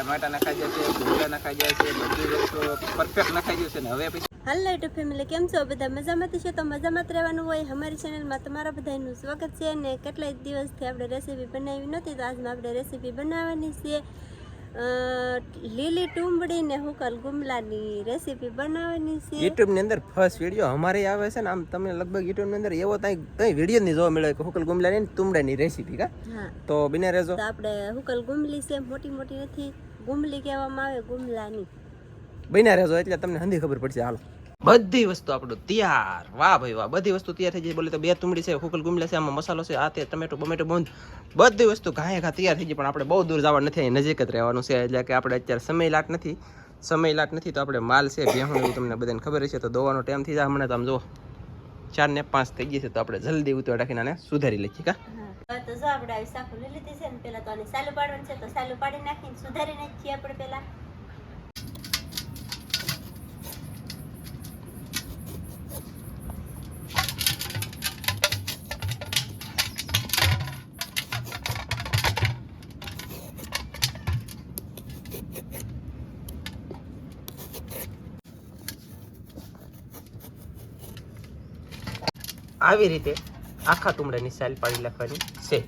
ટમાટા નખાઈ જાય છે ભૂંગળા નખાઈ જાય છે બધી વસ્તુ પરફેક્ટ નખાઈ ગયું છે ને. હવે પછી હાલો યુટ્યુબ ફેમિલી કેમ છો? બધા મજામાં છે? તો મજામાં જ રહેવાનું હોય અમારી ચેનલમાં તમારા બધાનું સ્વાગત છે અને કેટલાય દિવસથી આપણે રેસીપી બનાવી નહોતી તો આજમાં આપણે રેસીપી બનાવવાની છે. લીલી ટુંબડી ને હુકલ ગુમલાની રેસીપી બનાવવાની છે. યુટ્યુબની અંદર ફર્સ્ટ વીડિયો અમારે આવે છે ને આમ તમને લગભગ યુટ્યુબની અંદર એવો તઈ કઈ વીડિયો ની જોવા મળે કે હુકલ ગુમલાની ની ની રેસીપી કા? તો બિને રેજો તો આપણે હુકલ ગુમલી છે મોટી મોટી નથી. ગુમલી કહેવામાં આવે ગુમલાની. બન્યા રહેજો એટલે તમને હંધી ખબર પડશે હાલો. બધી વસ્તુ આપણું તૈયાર. વાહ ભાઈ વાહ બધી વસ્તુ તૈયાર થઈ જાય. બોલે તો બે તુમડી છે હુકલ ગુમલા છે આમાં મસાલો છે આ તે ટમેટો બમેટો બંધ. બધી વસ્તુ ઘાય ઘા તૈયાર થઈ ગઈ પણ આપણે બહુ દૂર જવા નથી અહીં નજીક જ રહેવાનું છે એટલે કે આપણે અત્યારે સમય લાટ નથી. સમય લાટ નથી તો આપણે માલ છે ભેહું એવું તમને બધાને ખબર છે તો દોવાનો ટાઈમ થઈ જાય હમણાં તો આમ જો ચાર ને પાંચ થઈ ગઈ છે, તો આપણે જલ્દી ઉતર રાખીને આને સુધારી લઈએ, કા? તો જો આપણે આવી સાકુ લઈ લીધી છે ને, પેલા તો આને સાલું પાડવાનું છે, તો સાલું પાડી નાખીને સુધારી નાખીએ આપણે પેલા. આવી રીતે આખા તુમડાની સાઈલ પાડી નાખવાની છે.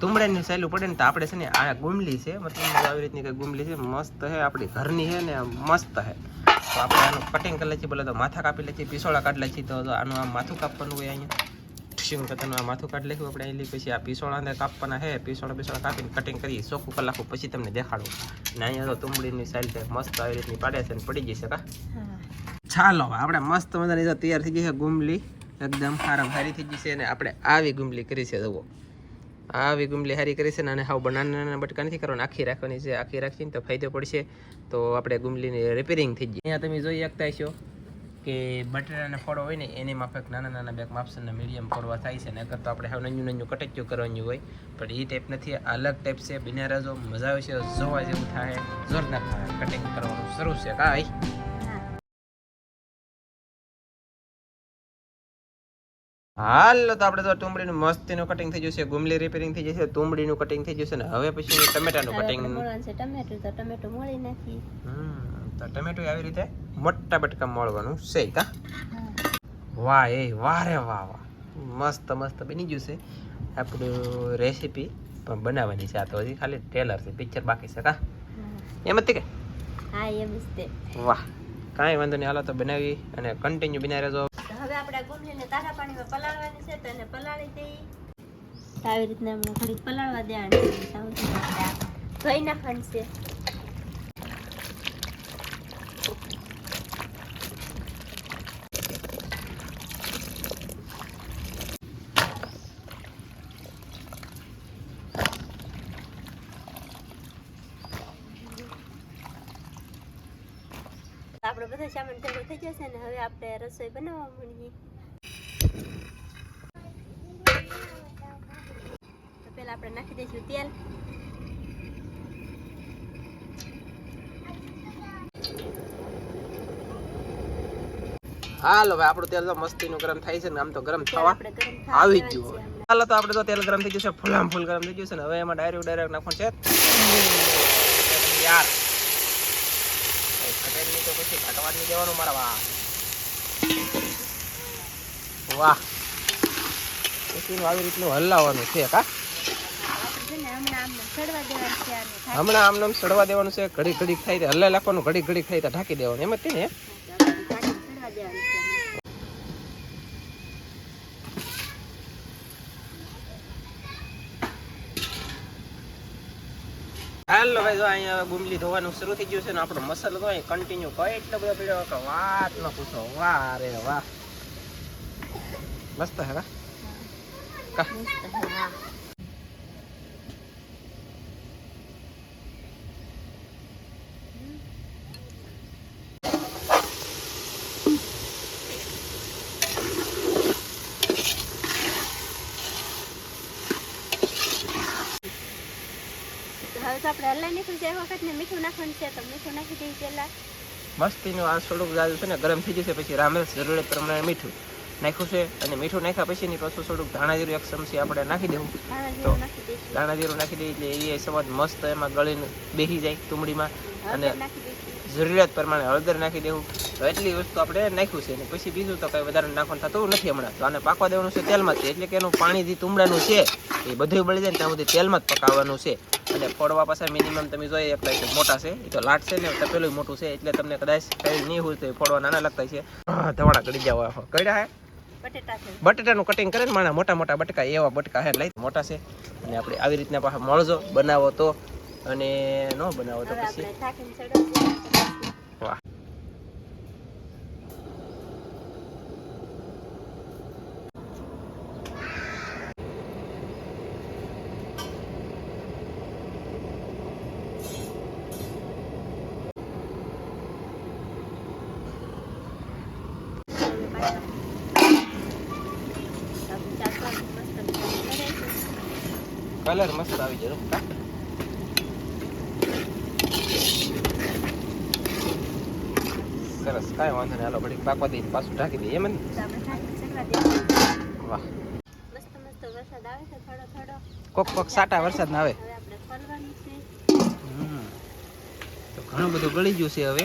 તુમડાની સાઈલ પડે ને તો આપણે છે ને આ ગુમલી છે મતલબ આવી રીતની કંઈ ગુમલી છે મસ્ત છે આપણી ઘરની છે ને મસ્ત છે. તો આપણે આનું કટિંગ કરી લઈએ બોલે તો માથા કાપી લઈએ પીસોળા કાઢી લઈએ તો આનું આમ માથું કાપવાનું હોય અહીંયા. ઠીંગ કરતાનું આ માથું કાઢી લખ્યું આપણે અહીં પછી આ પીસોળા ને કાપવાના છે પીસોળા પીસોળા કાપીને કટિંગ કરીએ ચોખ્ખું કલાકો પછી તમને દેખાડું. ને અહીંયા તો તુમડીની સાઈલ છે મસ્ત આવી રીતની પાડે છે ને પડી જશે કા? હા. ચાલો આપણે મસ્ત મજાની તૈયાર થઈ ગઈ છે ગુમલી. એકદમ હારમ હારી થઈ છે અને આપણે આવી ગુમલી કરી છે, જુઓ. આવી ગુમલી હારી કરી છે અને હાવ નાના નાના બટકા નથી કરવાના, આખી રાખવાની છે. આખી રાખીને તો ફાયદો પડશે. તો આપણે ગુમલીની રિપેરિંગ થઈ ગઈ. અહીંયા તમે જોઈ શકતા છો કે બટેટાના ફળો હોય ને, એની માફક નાના નાના બેક માપસરના મીડિયમ ફોડવા થાય છે. ને અગર તો આપણે હવે નંજું નંજું કટક્યું કરવાનું હોય. પણ એ ટાઈપ નથી. અલગ ટાઈપ છે. બિના રાજો મજા આવે છે. જોવા જેવું થાય. જોરદાર થાય કટિંગ કરવાનું શરૂ છે. કાંઈ હાલ તો આપણે તો ટુંબડીનું મસ્તીનું કટિંગ થઈ જશે ગુમલી રિપેરિંગ થઈ જશે તુંબડીનું કટિંગ થઈ જશે ને હવે પછી ટમેટાનું કટિંગ ટમેટું તો ટમેટું મળી નાખી તો ટમેટું આવી રીતે મોટા બટકા મળવાનું છે કા? વાહ એ વાહ રે વાહ વાહ. મસ્ત મસ્ત બની ગયું છે. આપણું રેસીપી પણ બનાવવાની છે આ તો હજી ખાલી ટ્રેલર છે પિક્ચર બાકી છે કા? એમ જ કે? હા એમ જ તે. વાહ કાંઈ વાંધો નહીં હાલો તો બનાવી અને કન્ટિન્યુ બનાવી રહેજો. આપણે ગુમલીને તારા પાણીમાં પલાળવાની છે તો એને પલાળી દઈ. આવી રીતના આપણે ઘડીક પલાળવા દેવાની ધોઈ નાખવાની છે આપણો બધો સામાન ભેગો થઈ જશે ને હવે આપણે રસોઈ બનાવવા માંડીએ. તો પહેલાં આપણે નાખી દઈશું તેલ. હાલો હવે આપણું તેલ તો મસ્તીનું ગરમ થાય છે ને આમ તો ગરમ થવા આવી ગયું છે હાલો તો આપણે તો તેલ ગરમ થઈ જશે ફૂલામ ફૂલ ગરમ થઈ જશે ને હવે એમાં ડાયરેક્ટ ડાયરેક્ટ નાખવાનું છે. યાર ખટેલની તો ઘટવા મારા વાહ. વાહ. પછી આવી રીતનું હલાવવાનું છે કા હમણાં આમ નામ સડવા દેવાનું છે ઘડી ઘડી થાય તે લાખવાનું ઘડી ઘડી તો ઢાંકી દેવાનું. એમ જ ને ઢાંકીને સડવા દેવાનું છે હાલો ભાઈ, જો અહીંયા ગુમલી ધોવાનું શરૂ થઈ ગયું છે ને આપણો મસાલો તો અહીં કન્ટિન્યુ કઈ એટલો બધો પીડ્યો કે વાત ન પૂછો. વાહ રે વાહ. મસ્ત હે કા કા મસ્ત છે, હા તો હવે તો આપણે હલાઈ નાખ્યું છે વખત ને મીઠું નાખવાનું છે તો મીઠું નાખી દઈએ પહેલા. મસ્તીનું આ થોડુંક જાજુ છે ને ગરમ થઈ જશે પછી રામરસ જરૂરિયાત પ્રમાણે મીઠું નાખ્યું છે. અને મીઠું નાખ્યા પાછું થોડુંક ધાણા જીરું એક ચમચી આપણે નાખી દેવું. તો દાણા જીરું નાખી દઈએ એટલે એ સ્વાદ મસ્ત એમાં ગળીને બેસી જાય તુમડીમાં અને જરૂરિયાત પ્રમાણે હળદર નાખી દેવું. તો એટલી વસ્તુ આપણે નાખ્યું છે. અને પછી બીજું તો કંઈ વધારે નાખવાનું થતું નથી હમણાં. તો આને પાકવા દેવાનું છે તેલમાં જ એટલે કે એનું પાણી જે તુમડાનું છે એ બધું બળી જાય ને ત્યાં સુધી તેલમાં જ પકાવવાનું છે. અને ફોડવા પાછા મિનિમમ તમે જોઈએ એક છે મોટા છે. એ તો લાટ છે ને તપેલું મોટું છે. એટલે તમને કદાચ કઈ નહીં હોય તો એ ફોડવા નાના લાગતા છે ધવાણા ધવાડા કરી જાવ કડ્યા હે? બટેટાનું કટિંગ કરે ને માણા મોટા મોટા બટકા એવા બટકા હે લઈ. મોટા છે. અને આપણે આવી રીતના પાછા મળજો બનાવો તો. અને ન બનાવો તો પછી. વાહ. કલર મસ્ત આવી જાય સરસ. કાંઈ વાંધો નહીં. હાલો ઘડીક પાકવા દઈએ પાછું ઢાંકી દઈએ એમ. વાહ. કોક કોક સાટા વરસાદ ના આવે. તો ઘણું બધું ગળી ગયું છે હવે.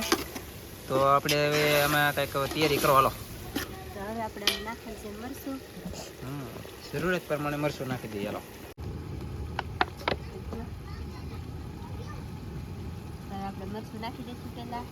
તો આપણે હવે આમાં કંઈક તૈયારી કરો. હાલો. તો હવે આપણે આમાં નાખેલ છે મરચું. હમ. જરૂરિયાત પ્રમાણે મરસું નાખી દઈએ. હાલો. આપણે મરચું નાખી દઈશું પહેલા.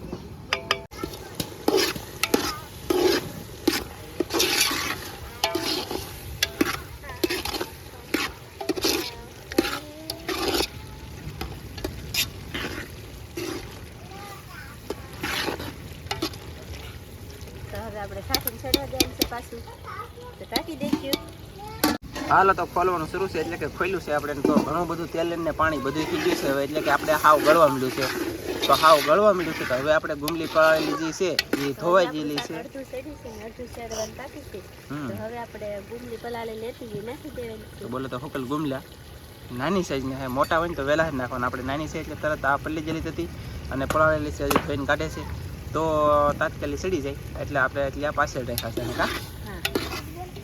હવે આપણે ઢાંકીને ચડવા દેવાનું છે પાછું. તો ઢાંકી દઈશું હાલો તો ખોલવાનું શરૂ છે એટલે કે ખોલ્યું છે આપણે. તો ઘણું બધું તેલ ને પાણી બધું થઈ ગયું છે હવે એટલે કે આપણે હાવ ગળવા મળ્યું છે. તો હાવ ગળવા મળ્યું છે તો હવે આપણે ગુમલી પળાયેલી જે છે એ ધોવાઈ ગયેલી છે. અડધું ચડ્યું છે ને અડધું ચડવાનું બાકી છે. તો હવે આપણે ગુમલી પલાળી લેતી નાખી દેવાની તો છે બોલે તો હોકલ ગુમલા નાની સાઈઝની છે મોટા હોય ને તો વહેલા જ નાખવાના. આપણે નાની સાઈઝ એટલે તરત આ પલ્લી જેલી હતી અને પળાળેલી છે હજી ધોઈને કાઢે છે. તો તાત્કાલિક સડી જાય. એટલે આપણે એટલે પાછળ રાખ્યા છે ને કા?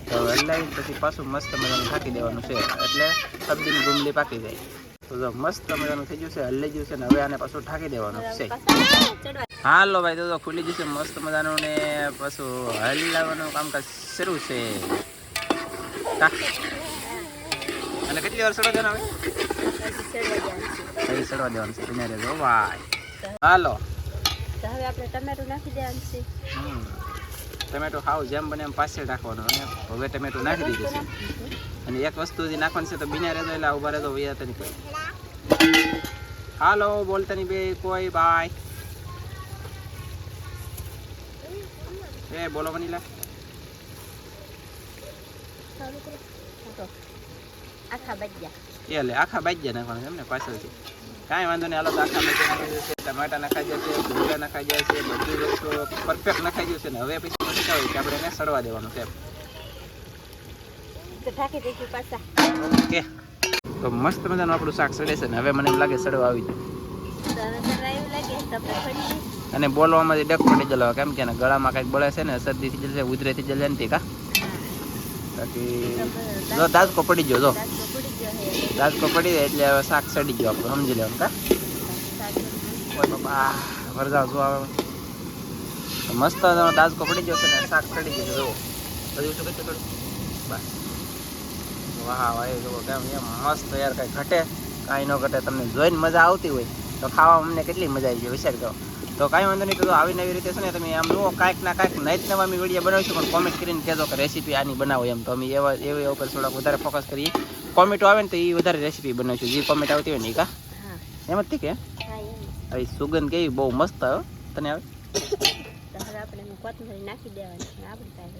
તો હલાવી પછી પાછું મસ્ત મજાનું ઢાંકી દેવાનું છે. એટલે સબ્જીની ગુમલી પાકી જાય. તો જો મસ્ત મજાનું થઈ ગયું છે હલાઈ ગયું છે ને હવે આને પાછું ઢાંકી દેવાનું છે. હાલો ભાઈ તો ખુલી જશે મસ્ત મજાનું ને પાછું હલાવવાનું કામકાજ શરૂ છે. અને કેટલી વાર સડો દેવાનું હવે? દેવાનું છે. સહી સડવા દેવાનું છે. બિના હાલો. તો હવે આપણે ટમેટું નાખી દેવાનું છે. ટમેટો ખાવ જેમ બને એમ પાસે નાખવાનું અને હવે ટમેટું નાખી દીધું છે. અને એક વસ્તુ હજી નાખવાની છે તો બિના રહેતો એટલે ઊભા રહેતો વૈયા તની કોઈ હાલો બોલતા નહીં બે કોઈ બાય. એ બોલો વનીલા. તો આખા બાજ્યા. એ લે આખા બાજ્યા નાખવાના છે એમ ને પાછળથી. કાંઈ વાંધો નહીં. હાલો આખા બાજ્યા નાખી જશે. ટમાટા નખાઈ જશે ભૂંગળા નખાઈ જાય છે બધી વસ્તુ પરફેક્ટ નખાઈ જશે ને. હવે પછી શું કહેવાય કે આપણે એને સડવા દેવાનું છે તો ઓકે. મસ્ત મજાનું આપણું શાક સડે છે ને. હવે મને એમ લાગે સડવા આવી જાય. અને બોલવામાં ડક પડી જલો કેમ કે ગળામાં કંઈક બળે છે ને શરદી થઈ જશે ઉધરે થઈ જશે ને તે કા બાકી જો દાજકો પડી ગયો જો. તો પડી જાય એટલે હવે શાક સડી ગયો આપણું, સમજી લેવું કા? ઓય બાબા વરસાદ જો આવે. મસ્ત દાજકો પડી ગયો છે ને, શાક સડી ગયું જુઓ. બધું શું કહે બસ. વાહ વાહ જુઓ કેમ, એમ મસ્ત યાર, કાંઈ ઘટે, કાંઈ ન ઘટે. તમને જોઈને મજા આવતી હોય, તો ખાવા અમને કેટલી મજા આવી જાય વિચાર કરો. તો કાંઈ વાંધો નહીં, તો આવી નવી રીતે છે ને, તમે આમ જુઓ, કાંઈક ના કાંઈક નહીં જ નવા અમે વીડિયો બનાવીશું, પણ કોમેન્ટ કરીને કહેજો કે રેસીપી આની બનાવો એમ. તો અમે એવા એવી ઉપર થોડાક વધારે ફોકસ કરીએ. કોમેન્ટો આવે ને તો એ વધારે રેસીપી બનાવીશું જે કોમેન્ટ આવતી હોય ને એ કા? એમ જ કે હવે સુગંધ કેવી? બહુ મસ્ત આવે. તને આવે? કોથમરી નાખી દેવાની. આપણી પાસે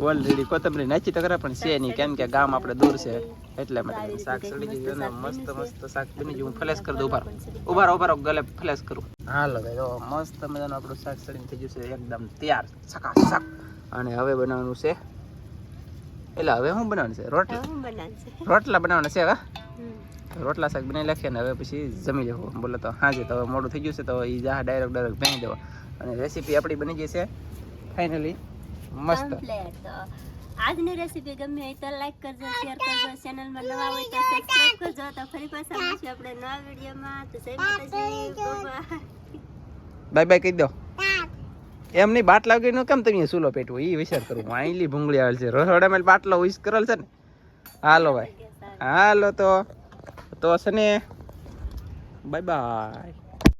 ઓલરેડી કોથમરી નાચી તો ખરા પણ છે નહીં. કેમ કે ગામ આપણે દૂર છે એટલે માટે શાક સડી ગયું ને મસ્ત મસ્ત શાક બની ગયું. હું ફ્લેશ કરી દઉં ઊભા રહો. ઊભા રહો, ગલે ફ્લેશ કરું. હાલો ભાઈ મસ્ત મજાનું આપણું શાક સડીને થઈ ગયું છે એકદમ તૈયાર. અને હવે બનાવવાનું છે. એટલે હવે શું બનાવવાનું છે? રોટલા રોટલા બનાવવાના છે હવે? રોટલા શાક બનાવી નાખીએ ને હવે પછી જમી લેવું. બોલે તો હાજે તો હવે મોડું થઈ ગયું છે તો એ જા ડાયરેક્ટ ડાયરેક્ટ ભેંગી દેવા. અને રેસીપી આપણી બની ગઈ છે ફાઇનલી મસ્ત. આજની રેસીપી ગમી હોય તો લાઈક કરજો શેર કરજો ચેનલમાં નવા હોય તો સબસ્ક્રાઇબ કરજો. તો ફરી પાછા મળીશું આપણે નવા વિડીયોમાં. તો જય માતાજી. બાય બાય કહી દો. એમ નહીં બાટલા વગરનો કેમ તમે સુલો પેટવો? એ વિચાર કરું. આઈલી ભૂંગળી આવેલ છે. રસોડામાં બાટલો વિશ કરેલ છે ને. હાલો ભાઈ. હાલો તો. તો છે ને. Bye bye.